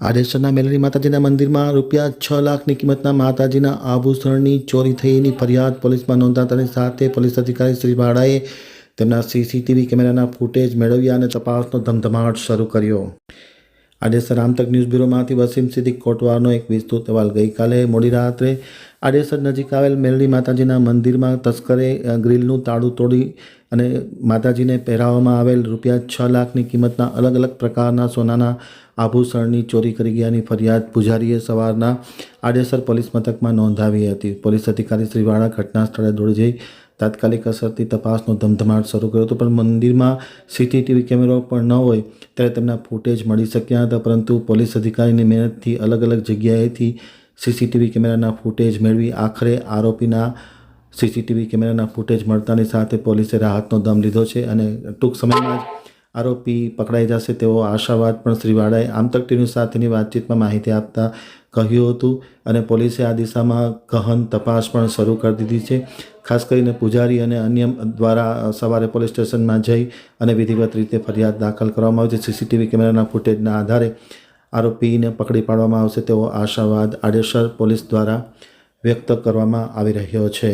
આડેસરના મેલરી માતાજીના મંદિરમાં રૂપિયા છ લાખની કિંમતના માતાજીના આભૂષણની ચોરી થઈની ફરિયાદ પોલીસમાં નોંધાતાની સાથે પોલીસ અધિકારી શ્રી વાડાએ તેમના સીસીટીવી કેમેરાના ફૂટેજ મેળવ્યા અને તપાસનો ધમધમાટ શરૂ કર્યો. આડેસર રામતક ન્યૂઝ બ્યુરોમાંથી વસીમ સિદ્દીક કોટવારનો એક વિસ્તૃત અહેવાલ. ગઈકાલે મોડી રાત્રે આડેસર નજીક આવેલ મેલડી માતાજીના મંદિરમાં તસ્કરે ગ્રીલનું તાળું તોડી અને માતાજીને પહેરાવવામાં આવેલ રૂપિયા છ લાખની કિંમતના અલગ અલગ પ્રકારના સોનાના આભૂષણની ચોરી કરી ગયાની ફરિયાદ પૂજારીએ સવારના આડેસર પોલીસ મથકમાં નોંધાવી હતી. પોલીસ અધિકારી શ્રી વાળા ઘટના સ્થળે દોડી જઈ તાત્કાલિક અસરથી તપાસનો ધમધમાટ શરૂ કર્યો હતો, પણ મંદિરમાં સીસીટીવી કેમેરો પણ ન હોય ત્યારે તેમના ફૂટેજ મળી શક્યા હતા, પરંતુ પોલીસ અધિકારીની મહેનતથી અલગ અલગ જગ્યાએથી સીસીટીવી કેમેરાના ફૂટેજ મેળવી આખરે આરોપીના સીસીટીવી કેમેરાના ફૂટેજ મળતાની સાથે પોલીસે રાહતનો દમ લીધો છે અને ટૂંક સમયમાં જ આરોપી પકડાઈ જશે તેવો આશાવાદ પણ શ્રી વાડાએ આમતક ટીવી સાથેની વાતચીતમાં માહિતી આપતા કહ્યું હતું અને પોલીસે આ દિશામાં ગહન તપાસ પણ શરૂ કરી દીધી છે. ખાસ કરીને પૂજારી અને અન્ય દ્વારા સવારે પોલીસ સ્ટેશનમાં જઈ અને વિધિવત રીતે ફરિયાદ દાખલ કરવામાં આવી છે. સીસીટીવી કેમેરાના ફૂટેજના આધારે આરોપીને પકડી પાડવામાં આવશે તેવો આશાવાદ આડેસર પોલીસ દ્વારા વ્યક્ત કરવામાં આવી રહ્યો છે.